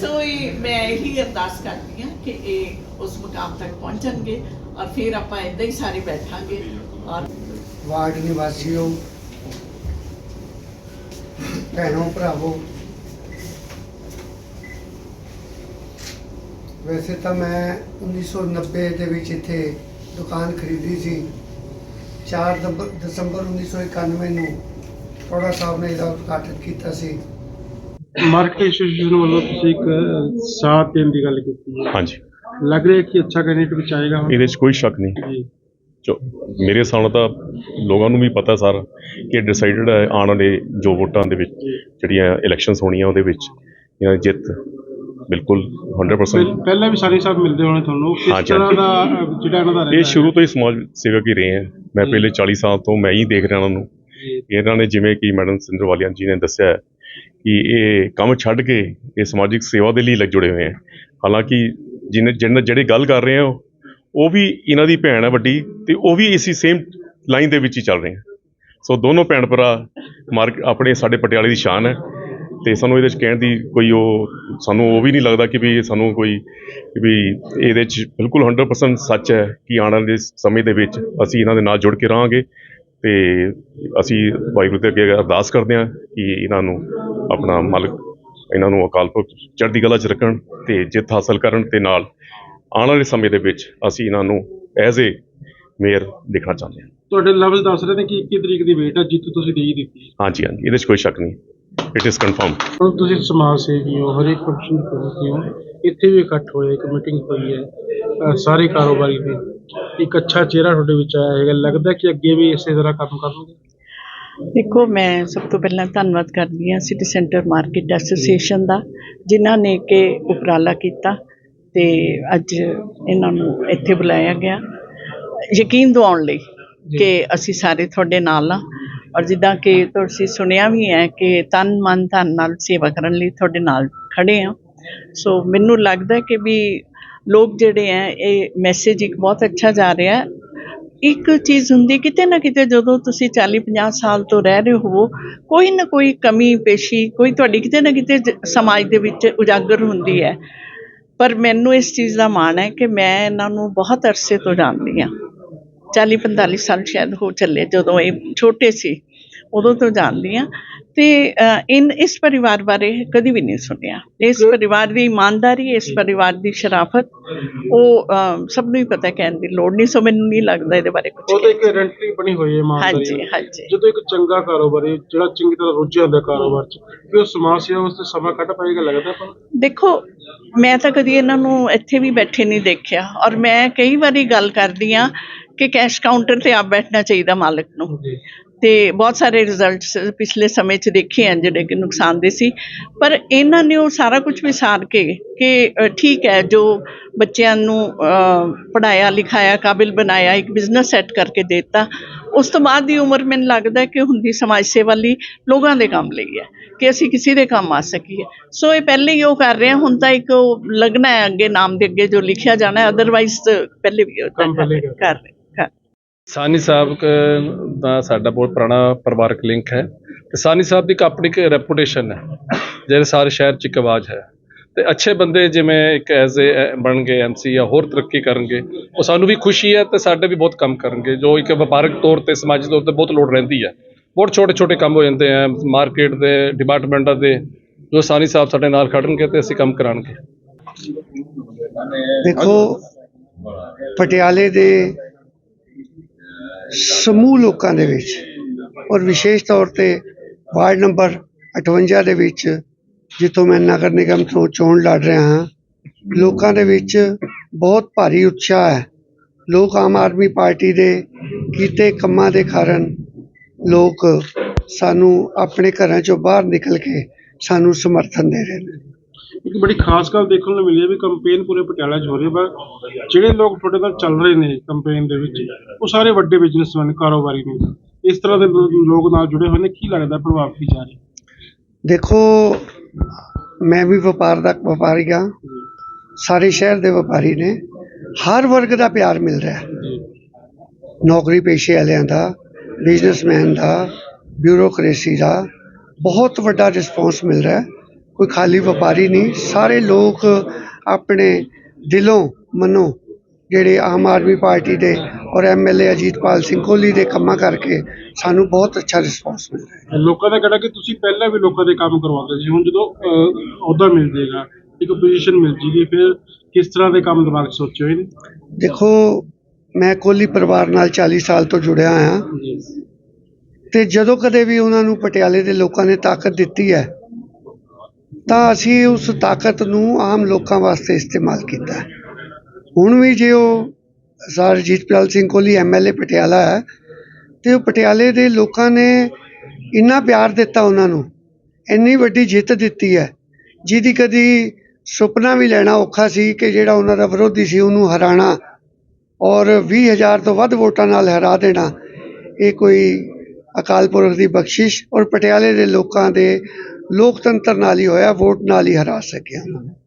ਸੋ ਇਹ ਮੈਂ ਇਹੀ ਅਰਦਾਸ ਕਰਦੀ ਹਾਂ ਕਿ ਇਹ ਉਸ ਮੁਕਾਮ ਤੱਕ ਪਹੁੰਚਣਗੇ ਔਰ ਫਿਰ ਆਪਾਂ ਇਦਾਂ ਹੀ ਸਾਰੇ ਬੈਠਾਂਗੇ ਔਰ ਵਾਰਡ ਨਿਵਾਸੀਓ, ਭੈਣੋ ਭਰਾਵੋ, ਵੈਸੇ ਤਾਂ ਮੈਂ 1990 ਦੇ ਵਿੱਚ ਇੱਥੇ ਦੁਕਾਨ ਖਰੀਦੀ ਸੀ। 4 ਦੰਬ- ਦਸੰਬਰ 1991 ਨੂੰ ਟੋੜਾ ਸਾਹਿਬ ਨੇ ਇਹਦਾ ਉਦਘਾਟਨ ਕੀਤਾ ਸੀ। ਮਾਰਕੀਟ ਐਸੋਸੀਏਸ਼ਨ ਵੱਲੋਂ ਤੁਸੀਂ ਇੱਕ ਸਾਥ ਦੇਣ ਦੀ ਗੱਲ ਕੀਤੀ ਹੈ। ਹਾਂਜੀ। ਲੱਗ ਰਿਹਾ ਕਿ ਅੱਛਾ ਕੈਂਡੀਡੇਟ ਵਿੱਚ ਆਏਗਾ ਹੁਣ? ਇਹਦੇ 'ਚ ਕੋਈ ਸ਼ੱਕ ਨਹੀਂ। ਜੀ। ਜੋ ਮੇਰੇ ਹਿਸਾਬ ਨਾਲ ਤਾਂ ਲੋਕਾਂ ਨੂੰ ਵੀ ਪਤਾ ਸਾਰਾ ਕਿ ਡਿਸਾਈਡਡ ਹੈ ਆਉਣ ਵਾਲੇ ਜੋ ਵੋਟਾਂ ਦੇ ਵਿੱਚ ਜਿਹੜੀਆਂ ਇਲੈਕਸ਼ਨਸ ਹੋਣੀਆਂ ਉਹਦੇ ਵਿੱਚ ਇਹਨਾਂ ਦੀ ਜਿੱਤ ਬਿਲਕੁਲ 100% ਪਹਿ- ਪਹਿਲਾਂ ਵੀ ਸਾਰੇ ਸਾਹਿਬ ਮਿਲਦੇ ਹੋਣੇ ਤੁਹਾਨੂੰ। ਕਿਸ ਹਾਂਜੀ, ਤਰ੍ਹਾਂ ਹਾਂਜੀ। ਦਾ ਅਹ, ਜਿਹੜਾ ਇਹਨਾਂ ਦਾ ਇਹ ਸ਼ੁਰੂ ਤੋਂ ਹੀ ਸਮਾਜ ਸੇਵਕ ਹੀ ਰਹੇ ਹੈ। ਮੈਂ। ਪਹਿਲੇ 40 ਸਾਲ ਤੋਂ ਮੈਂ ਹੀ ਦੇਖ ਰਿਹਾ ਉਹਨਾਂ ਨੂੰ। ਜੀ, ਇਹਨਾਂ ਨੇ ਜਿਵੇਂ ਕਿ ਮੈਡਮ ਸਿੰਧਰਵਾਲੀਆ ਜੀ ਨੇ ਦੱਸਿਆ ਹੈ ਕਿ ਇਹ ਕੰਮ ਛੱਡ ਕੇ ਇਹ ਸਮਾਜਿਕ ਸੇਵਾ ਦੇ ਲਈ ਲੱਗ ਜੁੜੇ ਹੋਏ ਹੈ ਹਾਲਾਂਕਿ ਜਿਹਨੇ ਜਿਹਨੇ ਜਿਹੜੇ ਗੱਲ ਕਰ ਰਹੇ ਹੋ ਉਹ ਵੀ ਇਹਨਾਂ ਦੀ ਭੈਣ ਹੈ ਵੱਡੀ ਤੇ ਉਹ ਵੀ ਇਸੀ ਸੇਮ ਲਾਈਨ ਦੇ ਵਿੱਚ ਹੀ ਚੱਲ ਰਹੇ ਹੈ ਸੋ ਦੋਨੋਂ ਭੈਣ ਭਰਾ ਮਾਰਕ ਆਪਣੇ ਸਾਡੇ ਪਟਿਆਲੇ ਦੀ ਸ਼ਾਨ ਹੈ ਤੇ ਸਾਨੂੰ ਇਹਦੇ ਚ ਕਹਿਣ ਦੀ ਕੋਈ ਉਹ ਸਾਨੂੰ ਉਹ ਵੀ ਨਹੀਂ ਲੱਗਦਾ ਕਿ ਵੀ ਸਾਨੂੰ ਕੋਈ ਵੀ ਇਹਦੇ ਚ ਬਿਲਕੁਲ 100% ਸੱਚ ਹੈ ਕਿ ਆਉਣ ਵਾਲੇ ਸਮੇਂ ਦੇ ਵਿੱਚ ਅਸੀਂ ਇਹਨਾਂ ਦੇ ਨਾਲ ਜੁੜ ਕੇ ਰਹਾਂਗੇ। ਤੇ ਅਸੀਂ ਵਾਹਿਗੁਰੂ ਦੇ ਅੱਗੇ ਅਰਦਾਸ ਕਰਦੇ ਹਾਂ ਕਿ ਇਹਨਾਂ ਨੂੰ ਆਪਣਾ ਮਾਲਕ ਇਹਨਾਂ ਨੂੰ ਅਕਾਲ ਪੁਰਖ ਚੜ੍ਹਦੀ ਕਲਾ 'ਚ ਰੱਖਣ ਤੇ ਜਿੱਤ ਹਾਸਲ ਕਰਨ ਤੇ ਨਾਲ ਆਉਣ ਵਾਲੇ ਸਮੇਂ ਦੇ ਵਿੱਚ ਅਸੀਂ ਇਹਨਾਂ ਨੂੰ ਐਜ਼ ਏ ਮੇਅਰ ਦੇਖਣਾ ਚਾਹੁੰਦੇ ਹਾਂ। ਤੁਹਾਡੇ ਲੈਵਲ ਦੱਸ ਰਹੇ ਨੇ ਕਿ 21 ਤਰੀਕ ਦੀ ਵੇਟ ਹੈ ਜਿੱਤ ਤੁਸੀਂ ਦੇ ਹੀ ਦਿੱਤੀ ਹੈ। ਹਾਂਜੀ ਹਾਂਜੀ ਇਹਦੇ 'ਚ ਕੋਈ ਸ਼ੱਕ ਨਹੀਂ। ਇਟ ਇਜ਼ ਕਨਫਰਮ ਹੁਣ ਤੁਸੀਂ ਸਮਾਜ ਸੇਵੀ ਹੋ ਹਰੇਕ ਫੰਕਸ਼ਨ ਦੇ ਪ੍ਰਤੀ ਹੋ ਇੱਥੇ ਵੀ ਇਕੱਠ ਹੋਇਆ ਇੱਕ ਮੀਟਿੰਗ ਹੋਈ ਹੈ ਅਹ, ਸਾਰੇ ਕਾਰੋਬਾਰੀ ਦੇ ਇੱਕ ਅੱਛਾ ਚਿਹਰਾ ਤੁਹਾਡੇ ਵਿੱਚ ਆਇਆ ਹੈਗਾ ਲੱਗਦਾ ਕਿ ਅੱਗੇ ਵੀ ਇਸੇ ਤਰ੍ਹਾਂ ਕੰਮ ਕਰਨਗੇ? ਦੇਖੋ ਮੈਂ ਸਭ ਤੋਂ ਪਹਿਲਾਂ ਧੰਨਵਾਦ ਕਰਦੀ ਹਾਂ ਸਿਟੀ ਸੈਂਟਰ ਮਾਰਕੀਟ ਐਸੋਸੀਏਸ਼ਨ ਦਾ ਜਿਨ੍ਹਾਂ ਨੇ ਕਿ ਉਪਰਾਲਾ ਕੀਤਾ ਤੇ ਅੱਜ ਇਹਨਾਂ ਨੂੰ ਇੱਥੇ ਬੁਲਾਇਆ ਗਿਆ। ਯਕੀਨ ਦਿਵਾਉਣ ਲਈ ਕਿ ਅਸੀਂ ਸਾਰੇ ਤੁਹਾਡੇ ਨਾਲ ਆ ਔਰ ਜਿੱਦਾਂ ਕਿ ਤੁਸੀਂ ਸੁਣਿਆ ਵੀ ਹੈ ਕਿ ਤਨ ਮਨ ਧਨ ਨਾਲ ਸੇਵਾ ਕਰਨ ਲਈ ਤੁਹਾਡੇ ਨਾਲ ਖੜੇ ਆ ਸੋ ਮੈਨੂੰ ਲੱਗਦਾ ਕਿ ਵੀ ਲੋਕ ਜਿਹੜੇ ਹੈ ਇਹ ਮੈਸੇਜ ਇੱਕ ਬਹੁਤ ਅੱਛਾ ਜਾ ਰਿਹਾ ਇੱਕ ਚੀਜ਼ ਹੁੰਦੀ ਕਿਤੇ ਨਾ ਕਿਤੇ ਜਦੋਂ ਤੁਸੀਂ 40 50 ਸਾਲ ਤੋਂ ਰਹਿ ਰਹੇ ਹੋਵੋ, ਕੋਈ ਨਾ ਕੋਈ ਕਮੀ ਪੇਸ਼ੀ, ਕੋਈ ਤੁਹਾਡੀ ਕਿਤੇ ਨਾ ਕਿਤੇ ਜ- ਸਮਾਜ ਦੇ ਵਿੱਚ ਉਜਾਗਰ ਹੁੰਦੀ ਹੈ ਪਰ ਮੈਨੂੰ ਇਸ ਚੀਜ਼ ਦਾ ਮਾਣ ਹੈ ਕਿ ਮੈਂ ਇਹਨਾਂ ਨੂੰ ਬਹੁਤ ਅਰਸੇ ਤੋਂ ਜਾਣਦੀ ਹਾਂ 40 45 ਸਾਲ ਸ਼ਾਇਦ ਹੋ ਚੱਲੇ ਜਦੋਂ ਇਹ ਛੋਟੇ ਸੀ। ਉਦੋਂ ਤੋਂ ਜਾਣਦੀ ਹਾਂ। ਤੇ ਇਨ ਇਸ ਪਰਿਵਾਰ ਬਾਰੇ ਕਦੀ ਵੀ ਨਹੀਂ ਸੁਣਿਆ। ਇਸ ਪਰਿਵਾਰ ਦੀ ਇਮਾਨਦਾਰੀ ਇਸ ਪਰਿਵਾਰ ਦੀ ਸ਼ਰਾਫਤ ਉਹ ਸਭ ਨੂੰ ਹੀ ਪਤਾ ਕਹਿਣ ਦੀ ਲੋੜ ਨਹੀਂ ਸੋ ਮੈਨੂੰ ਨਹੀਂ ਲੱਗਦਾ ਇਹਦੇ ਬਾਰੇ ਕੁਝ ਉਹ ਤਾਂ ਇੱਕ ਆਇਡੈਂਟੀ ਬਣੀ ਹੋਈ ਹੈ ਇਮਾਨਦਾਰੀ। ਹਾਂਜੀ। ਹਾਂਜੀ। ਜਦੋਂ ਇੱਕ ਚੰਗਾ ਕਾਰੋਬਾਰੀ ਜਿਹੜਾ ਚੰਗੀ ਤਰ੍ਹਾਂ ਰੁੱਝਿਆ ਹੁੰਦਾ ਕਾਰੋਬਾਰ 'ਚ ਕਿ ਉਹ ਸਮਾਜ ਸੇਵਾ ਵਾਸਤੇ ਸਮਾਂ ਕੱਢ ਪਾਏਗਾ ਲੱਗਦਾ ਪਰ ਦੇਖੋ ਮੈਂ ਤਾਂ ਕਦੀ ਇਹਨਾਂ ਨੂੰ ਇੱਥੇ ਵੀ ਬੈਠੇ ਨਹੀਂ ਦੇਖਿਆ ਔਰ ਮੈਂ ਕਈ ਵਾਰੀ ਗੱਲ ਕਰਦੀ ਆ ਕਿ ਕੈਸ਼ ਕਾਊਂਟਰ ਤੇ ਆਪ ਬੈਠਣਾ ਚਾਹੀਦਾ ਮਾਲਕ ਨੂੰ। ਜੀ ਤੇ ਬਹੁਤ ਸਾਰੇ ਰਿਜ਼ਲਟਸ ਪਿਛਲੇ ਸਮੇਂ 'ਚ ਦੇਖੇ ਆ ਜਿਹੜੇ ਕਿ ਨੁਕਸਾਨਦੇ ਸੀ। ਪਰ ਇਹਨਾਂ ਨੇ ਉਹ ਸਾਰਾ ਕੁਝ ਵਿਸਾਰ ਕੇ ਕਿ ਠੀਕ ਹੈ ਜੋ ਬੱਚਿਆਂ ਨੂੰ ਪੜ੍ਹਾਇਆ ਲਿਖਾਇਆ ਕਾਬਿਲ ਬਣਾਇਆ ਇੱਕ ਬਿਜ਼ਨਸ ਸੈੱਟ ਕਰਕੇ ਦਿੱਤਾ ਉਸ ਤੋਂ ਬਾਅਦ ਦੀ ਉਮਰ ਮੈਨੂੰ ਲੱਗਦਾ ਕਿ ਹੁੰਦੀ ਸਮਾਜ ਸੇਵਾ ਲਈ ਲੋਕਾਂ ਦੇ ਕੰਮ ਲਈ ਹੈ ਕਿ ਅਸੀਂ ਕਿਸੇ ਦੇ ਕੰਮ ਆ ਸਕੀਏ। ਸੋ ਇਹ ਪਹਿਲੇ ਹੀ ਉਹ ਕਰ ਰਹੇ ਆ ਹੁਣ ਤਾਂ ਇੱਕ ਲੱਗਣਾ ਹੈ ਅੱਗੇ ਨਾਮ ਦੇ ਅੱਗੇ ਜੋ ਲਿਖਿਆ ਜਾਣਾ ਹੈ ਅਦਰਵਾਈਜ਼ ਪਹਿਲੇ ਵੀ ਕਰ ਰਹੇ। ਸਾਨੀ ਸਾਹਿਬ ਦਾ ਸਾਡਾ ਬਹੁਤ ਪੁਰਾਣਾ ਪਰਿਵਾਰਕ ਲਿੰਕ ਹੈ। ਤੇ ਸਾਨੀ ਸਾਹਿਬ ਦੀ ਇੱਕ ਆਪਣੀ ਇੱਕ ਰੈਪੂਟੇਸ਼ਨ ਹੈ, ਜਿਹੜੇ ਸਾਰੇ ਸ਼ਹਿਰ 'ਚ ਇੱਕ ਆਵਾਜ਼ ਹੈ। ਤੇ ਅੱਛੇ ਬੰਦੇ ਜਿਵੇਂ ਇੱਕ ਐਜ਼ ਏ ਬਣ ਗਏ ਐਮਸੀ ਜਾਂ ਹੋਰ ਤਰੱਕੀ ਕਰਨਗੇ, ਉਹ ਸਾਨੂੰ ਵੀ ਖੁਸ਼ੀ ਹੈ ਤੇ ਸਾਡੇ ਵੀ ਬਹੁਤ ਕੰਮ ਕਰਨਗੇ, ਜੋ ਇੱਕ ਵਪਾਰਕ ਤੌਰ ਤੇ, ਸਮਾਜਿਕ ਤੌਰ ਤੇ ਬਹੁਤ ਲੋੜ ਰਹਿੰਦੀ ਹੈ। ਬਹੁਤ ਛੋਟੇ ਛੋਟੇ ਕੰਮ ਹੋ ਜਾਂਦੇ ਆ ਮਾਰਕੀਟ ਦੇ ਡਿਪਾਰਟਮੈਂਟਾਂ ਦੇ, ਜੋ ਸਾਨੀ ਸਾਹਿਬ ਸਾਡੇ ਨਾਲ ਖੜਨਗੇ ਤੇ ਅਸੀਂ ਕੰਮ ਕਰਾਂਗੇ ਦੇਖੋ, ਪਟਿਆਲੇ ਦੇ ਸਮੂਹ ਲੋਕਾਂ ਦੇ ਵਿੱਚ ਔਰ ਵਿਸ਼ੇਸ਼ ਤੌਰ ਤੇ ਵਾਰਡ ਨੰਬਰ 58 ਦੇ ਵਿੱਚ ਜਿੱਥੋਂ ਮੈਂ ਨਗਰ ਨਿਗਮ ਤੋਂ ਚੋਣ ਲੜ ਰਿਹਾ ਹਾਂ, ਲੋਕਾਂ ਦੇ ਵਿੱਚ ਬਹੁਤ ਭਾਰੀ ਉਤਸ਼ਾਹ ਹੈ। ਲੋਕ ਆਮ ਆਦਮੀ ਪਾਰਟੀ ਦੇ ਕੀਤੇ ਕੰਮਾਂ ਦੇ ਕਾਰਨ ਲੋਕ ਸਾਨੂੰ ਆਪਣੇ ਘਰਾਂ ਚੋਂ ਬਾਹਰ ਨਿਕਲ ਕੇ ਸਾਨੂੰ ਸਮਰਥਨ ਦੇ ਰਹੇ ਨੇ। ਇੱਕ ਬੜੀ ਖਾਸ ਗੱਲ ਦੇਖਣ ਨੂੰ ਮਿਲੀ ਹੈ ਵੀ ਕੰਪੇਨ ਪੂਰੇ ਪਟਿਆਲਾ 'ਚ ਹੋ ਰਹੀ ਹੈ ਪਰ ਜਿਹੜੇ ਲੋਕ ਤੁਹਾਡੇ ਨਾਲ ਚੱਲ ਰਹੇ ਨੇ ਕੰਪੇਨ ਦੇ ਵਿੱਚ ਉਹ ਸਾਰੇ ਵੱਡੇ ਬਿਜ਼ਨਸਮੈਨ ਕਾਰੋਬਾਰੀ ਨੇ। ਇਸ ਤਰ੍ਹਾਂ ਦੇ ਲੋ- ਲੋਕ ਨਾਲ ਜੁੜੇ ਹੋਏ ਨੇ ਕੀ ਲੱਗਦਾ ਪ੍ਰਭਾਵ ਕੀ ਜਾ ਰਿਹਾ? ਦੇਖੋ ਮੈਂ ਵੀ ਵਪਾਰ ਦਾ ਵਪਾਰੀ ਹਾਂ। ਸਾਰੇ ਸ਼ਹਿਰ ਦੇ ਵਪਾਰੀ ਨੇ। ਹਰ ਵਰਗ ਦਾ ਪਿਆਰ ਮਿਲ ਰਿਹਾ ਹੈ। ਜੀ। ਨੌਕਰੀ ਪੇਸ਼ੇ ਵਾਲਿਆਂ ਦਾ ਬਿਜ਼ਨਸਮੈਨ ਦਾ ਬਿਊਰੋਕ੍ਰੇਸੀ ਦਾ ਬਹੁਤ ਵੱਡਾ ਰਿਸਪੌਂਸ ਮਿਲ ਰਿਹਾ ਹੈ। ਕੋਈ ਖਾਲੀ ਵਪਾਰੀ ਨਹੀਂ ਸਾਰੇ ਲੋਕ ਆਪਣੇ ਦਿਲੋਂ ਮਨੋਂ ਜਿਹੜੇ ਆਮ ਆਦਮੀ ਪਾਰਟੀ ਦੇ ਔਰ ਐਮਐਲਏ ਅਜੀਤਪਾਲ ਸਿੰਘ ਕੋਹਲੀ ਦੇ ਕੰਮਾਂ ਕਰਕੇ ਸਾਨੂੰ ਬਹੁਤ ਅੱਛਾ ਰਿਸਪੌਂਸ ਮਿਲ ਰਿਹਾ ਹੈ ਲੋਕਾਂ ਦਾ ਕਹਿਣਾ ਕਿ ਤੁਸੀਂ ਪਹਿਲਾਂ ਵੀ ਲੋਕਾਂ ਦੇ ਕੰਮ ਕਰਵਾਉਂਦੇ ਸੀ ਹੁਣ ਜਦੋਂ ਅਹ, ਅਹੁਦਾ ਮਿਲ ਜੇਗਾ ਇੱਕ ਪੋਜੀਸ਼ਨ ਮਿਲ ਜੇਗੀ ਫਿਰ ਕਿਸ ਤਰ੍ਹਾਂ ਦੇ ਕੰਮ ਦਿਮਾਗ 'ਚ ਸੋਚੇ ਹੋਏ ਨੇ ਦੇਖੋ ਮੈਂ ਕੋਹਲੀ ਪਰਿਵਾਰ ਨਾਲ 40 ਸਾਲ ਤੋਂ ਜੁੜਿਆ ਹਾਂ ਤੇ ਜਦੋਂ ਕਦੇ ਵੀ ਉਹਨਾਂ ਨੂੰ ਪਟਿਆਲੇ ਦੇ ਲੋਕਾਂ ਨੇ ਤਾਕਤ ਦਿੱਤੀ ਹੈ ਤਾਂ ਅਸੀਂ ਉਸ ਤਾਕਤ ਨੂੰ ਆਮ ਲੋਕਾਂ ਵਾਸਤੇ ਇਸਤੇਮਾਲ ਕੀਤਾ ਹੁਣ ਵੀ ਜੇ ਉਹ ਸਰ ਜੀਤਪਾਲ ਸਿੰਘ ਕੋਹਲੀ ਐਮਐਲਏ ਪਟਿਆਲਾ ਹੈ, ਤੇ ਉਹ ਪਟਿਆਲੇ ਦੇ ਲੋਕਾਂ ਨੇ ਇੰਨਾ ਪਿਆਰ ਦਿੱਤਾ ਉਹਨਾਂ ਨੂੰ, ਇੰਨੀ ਵੱਡੀ ਜਿੱਤ ਦਿੱਤੀ ਹੈ, ਜਿਹਦੀ ਕਦੀ ਸੁਪਨਾ ਵੀ ਲੈਣਾ ਔਖਾ ਸੀ ਕਿ ਜਿਹੜਾ ਉਹਨਾਂ ਦਾ ਵਿਰੋਧੀ ਸੀ ਉਹਨੂੰ ਹਰਾਣਾ ਔਰ 20000 ਤੋਂ ਵੱਧ ਵੋਟਾਂ ਨਾਲ ਹਰਾ ਦੇਣਾ, ਇਹ ਕੋਈ ਅਕਾਲ ਪੁਰਖ ਦੀ ਬਖਸ਼ਿਸ਼ ਔਰ ਪਟਿਆਲੇ ਦੇ ਲੋਕਾਂ ਦੇ ਲੋਕਤੰਤਰ ਨਾਲ ਹੀ ਹੋਇਆ ਵੋਟ ਨਾਲ ਹੀ ਹਰਾ ਸਕਿਆ ਉਹਨਾਂ ਨੂੰ।